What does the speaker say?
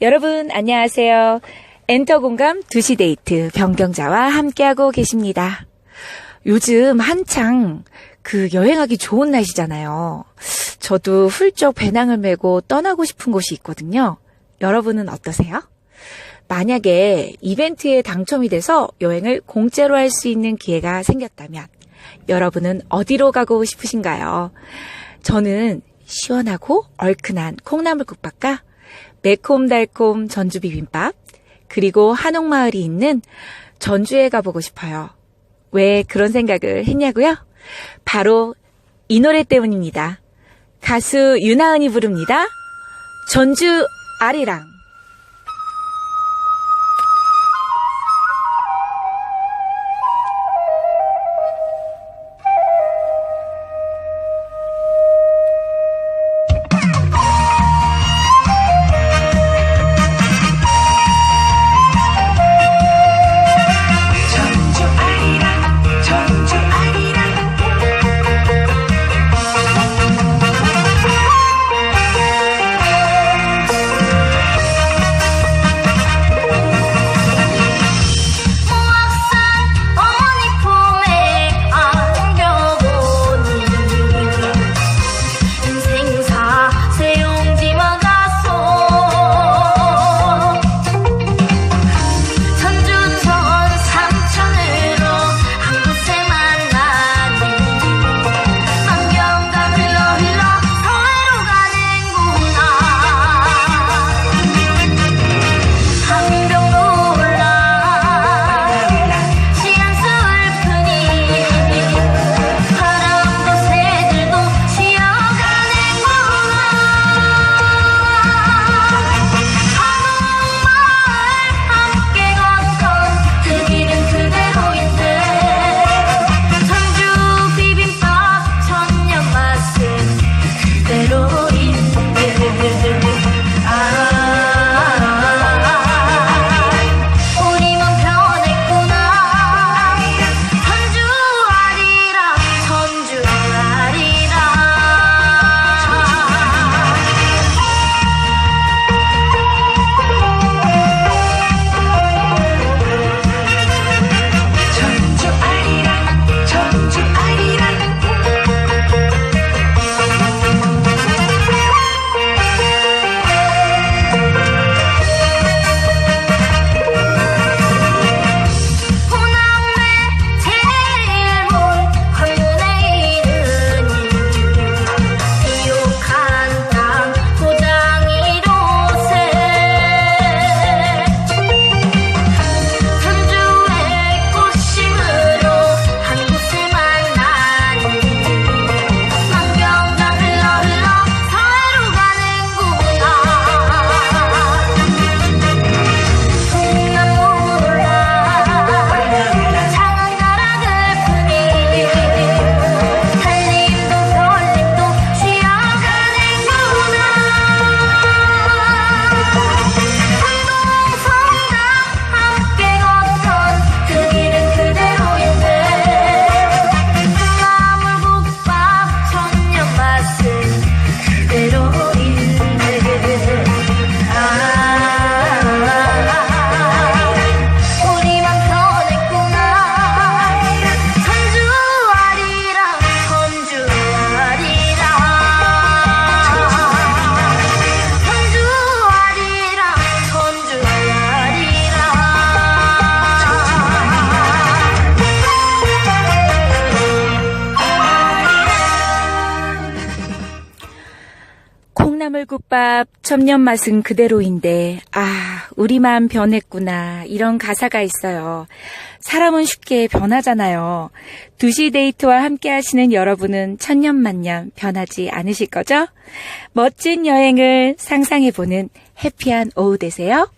여러분 안녕하세요. 엔터 공감 2시 데이트 변경자와 함께하고 계십니다. 요즘 한창 그 여행하기 좋은 날씨잖아요. 저도 훌쩍 배낭을 메고 떠나고 싶은 곳이 있거든요. 여러분은 어떠세요? 만약에 이벤트에 당첨이 돼서 여행을 공짜로 할 수 있는 기회가 생겼다면 여러분은 어디로 가고 싶으신가요? 저는 시원하고 얼큰한 콩나물국밥과 매콤달콤 전주 비빔밥, 그리고 한옥마을이 있는 전주에 가보고 싶어요. 왜 그런 생각을 했냐고요? 바로 이 노래 때문입니다. 가수 윤하은이 부릅니다. 전주 아리랑. 콩나물국밥 천년 맛은 그대로인데 아 우리만 변했구나 이런 가사가 있어요. 사람은 쉽게 변하잖아요. 2시 데이트와 함께 하시는 여러분은 천년만년 변하지 않으실 거죠? 멋진 여행을 상상해보는 해피한 오후 되세요.